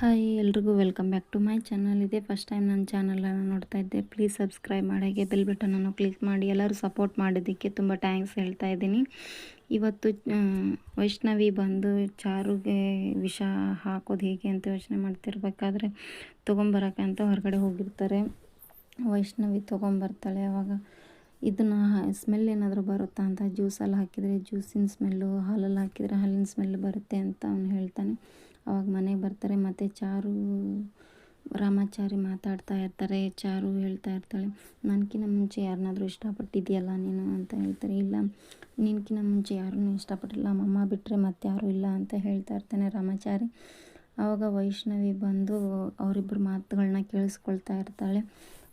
Hi, ಎಲ್ರಿಗೂ welcome back to my channel. ಇದೆ first time ನನ್ನ ಚಾನಲನ್ನು ನೋಡ್ತಾ ಇದ್ದೆ, ಪ್ಲೀಸ್ ಸಬ್ಸ್ಕ್ರೈಬ್ ಮಾಡೋಕ್ಕೆ ಬೆಲ್ ಬಟನನ್ನು ಕ್ಲಿಕ್ ಮಾಡಿ, ಎಲ್ಲರೂ ಸಪೋರ್ಟ್ ಮಾಡಿದ್ದಕ್ಕೆ ತುಂಬ ಥ್ಯಾಂಕ್ಸ್ ಹೇಳ್ತಾ ಇದ್ದೀನಿ. ಇವತ್ತು ವೈಷ್ಣವಿ ಬಂದು ಚಾರುಗೆ ವಿಷ ಹಾಕೋದು ಹೇಗೆ ಅಂತ ಯೋಚನೆ ಮಾಡ್ತಿರ್ಬೇಕಾದ್ರೆ, ತೊಗೊಂಬರಕ್ಕೆ ಅಂತ ಹೊರಗಡೆ ಹೋಗಿರ್ತಾರೆ. ವೈಷ್ಣವಿ ತೊಗೊಂಬರ್ತಾಳೆ, ಅವಾಗ ಇದನ್ನು ಸ್ಮೆಲ್ ಏನಾದರೂ ಬರುತ್ತಾ ಅಂತ ಜ್ಯೂಸಲ್ಲಿ ಹಾಕಿದರೆ ಜ್ಯೂಸಿನ ಸ್ಮೆಲ್ಲು ಹಾಲಲ್ಲಿ ಹಾಕಿದರೆ ಹಾಲಿನ ಸ್ಮೆಲ್ ಬರುತ್ತೆ ಅಂತ ಅವನು ಹೇಳ್ತಾನೆ. ಅವಾಗ ಮನೆಗೆ ಬರ್ತಾರೆ, ಮತ್ತು ಚಾರು, ರಾಮಾಚಾರಿ ಮಾತಾಡ್ತಾ ಇರ್ತಾರೆ, ಚಾರು ಹೇಳ್ತಾ ಇರ್ತಾಳೆ. ನನಗಿನ್ನ ಮುಂಚೆ ಯಾರನ್ನಾದರೂ ಇಷ್ಟಪಟ್ಟಿದ್ಯಲ್ಲ ನೀನು ಅಂತ ಹೇಳ್ತಾರೆ. ಇಲ್ಲ ನಿನಗಿನ್ನ ಮುಂಚೆ ಯಾರನ್ನೂ ಇಷ್ಟಪಟ್ಟಿಲ್ಲ ನಮ್ಮಮ್ಮ ಬಿಟ್ಟರೆ ಮತ್ತೆ ಯಾರೂ ಇಲ್ಲ ಅಂತ ಹೇಳ್ತಾ ಇರ್ತಾನೆ ರಾಮಾಚಾರಿ. ಆವಾಗ ವೈಷ್ಣವಿ ಬಂದು ಅವರಿಬ್ಬರ ಮಾತುಗಳನ್ನ ಕೇಳಿಸ್ಕೊಳ್ತಾ ಇರ್ತಾಳೆ.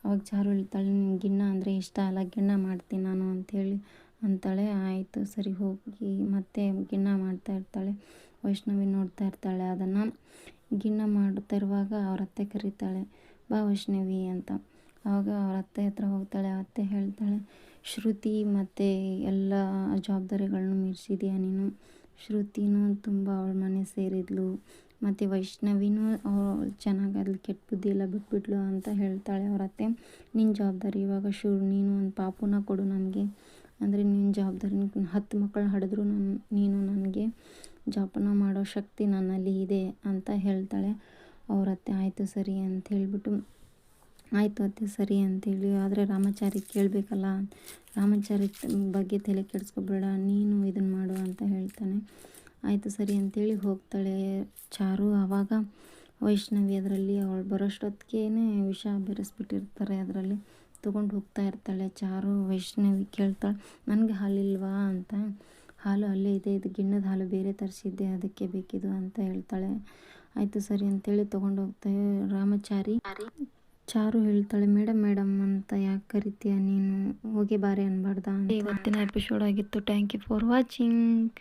ಅವಾಗ ಚಾರು ಹೇಳ್ತಾಳೆ, ನಿನ್ಗೆ ಗಿಣ್ಣ ಅಂದರೆ ಇಷ್ಟ ಅಲ್ಲ ಗಿಣ್ಣ ಮಾಡ್ತೀನಿ ನಾನು ಅಂಥೇಳಿ ಅಂತಾಳೆ. ಆಯಿತು, ಸರಿ ಹೋಗಿ. ಮತ್ತೆ ಗಿಣ್ಣ ಮಾಡ್ತಾ ಇರ್ತಾಳೆ. ವೈಷ್ಣವಿ ನೋಡ್ತಾ ಇರ್ತಾಳೆ ಅದನ್ನು. ಗಿಣ್ಣ ಮಾಡ್ತಾ ಇರುವಾಗ ಅವ್ರ ಅತ್ತೆ ಕರೀತಾಳೆ, ಬಾ ವೈಷ್ಣವಿ ಅಂತ. ಆವಾಗ ಅವ್ರ ಅತ್ತೆ ಹತ್ರ ಹೋಗ್ತಾಳೆ ಅತ್ತೆ ಹೇಳ್ತಾಳೆ, ಶ್ರುತಿ ಮತ್ತು ಎಲ್ಲ ಜವಾಬ್ದಾರಿಗಳನ್ನು ಮೀರಿಸಿದೀಯ ನೀನು? ಶ್ರುತಿನೂ ತುಂಬ ಅವಳ ಮನೆ ಸೇರಿದ್ಲು, ಮತ್ತು ವೈಷ್ಣವಿನೂ ಅವಳು ಚೆನ್ನಾಗಿ ಅಲ್ಲಿ ಕೆಟ್ಟ ಬುದ್ಧಿ ಎಲ್ಲ ಬಿಟ್ಬಿಟ್ಲು ಅಂತ ಹೇಳ್ತಾಳೆ ಅವ್ರ ಅತ್ತೆ. ನಿನ್ನ ಜವಾಬ್ದಾರಿ ಇವಾಗ ಶು ನೀನು ಒಂದು ಪಾಪುನ ಕೊಡು ನನಗೆ. ಅಂದರೆ ನಿನ್ನ ಜವಾಬ್ದಾರಿ ಹತ್ತು ಮಕ್ಕಳು ಹಡಿದ್ರು ನನ್ನ ನೀನು ನನಗೆ. ಜೋಪಾನ ಮಾಡೋ ಶಕ್ತಿ ನನ್ನಲ್ಲಿ ಇದೆ ಅಂತ ಹೇಳ್ತಾಳೆ. ಅವ್ರ ಅತ್ತೆ, ಆಯಿತು ಸರಿ ಅಂತ ಹೇಳಿಬಿಟ್ಟು ಆಯಿತು ಅತ್ತೆ, ಸರಿ ಅಂತೇಳಿ. ಆದರೆ ರಾಮಾಚಾರಿ ಕೇಳಬೇಕಲ್ಲ. ರಾಮಾಚಾರಿ ಬಗ್ಗೆ ತಲೆ ಕೆಡಿಸ್ಕೊಬೇಡ, ನೀನು ಇದನ್ನು ಮಾಡು ಅಂತ ಹೇಳ್ತಾನೆ. ಆಯಿತು, ಸರಿ ಅಂತೇಳಿ ಹೋಗ್ತಾಳೆ ಚಾರು. ಆವಾಗ ವೈಷ್ಣವಿ ಅದರಲ್ಲಿ ಅವಳು ಬರೋಷ್ಟೊತ್ತಿಗೆ ವಿಷ ಬೆರೆಸ್ಬಿಟ್ಟಿರ್ತಾರೆ ಅದರಲ್ಲಿ. ತೊಗೊಂಡು ಹೋಗ್ತಾ ಇರ್ತಾಳೆ ಚಾರು. ವೈಷ್ಣವಿ ಕೇಳ್ತಾಳೆ, ನನಗೆ ಹಾಲಿಲ್ವಾ ಅಂತ. ಹಾಲು ಅಲ್ಲೇ ಇದೆ, ಇದು ಗಿಣ್ಣದ ಹಾಲು ಬೇರೆ ತರಿಸಿದ್ದೆ, ಅದಕ್ಕೆ ಬೇಕಿದು ಅಂತ ಹೇಳ್ತಾಳೆ. ಆಯಿತು, ಸರಿ ಅಂತೇಳಿ ತೊಗೊಂಡು ಹೋಗ್ತಾಳೆ ರಾಮಚಾರಿ. ಚಾರು ಹೇಳ್ತಾಳೆ ಮೇಡಮ್ ಮೇಡಮ್ ಅಂತ ಯಾಕೆ ಕರಿತೀಯ ನೀನು? ಹೋಗಿ ಬಾರೆ ಅನ್ಬಾರ್ದ ಇವತ್ತಿನ ಎಪಿಸೋಡ್ ಆಗಿತ್ತು. Thank you for watching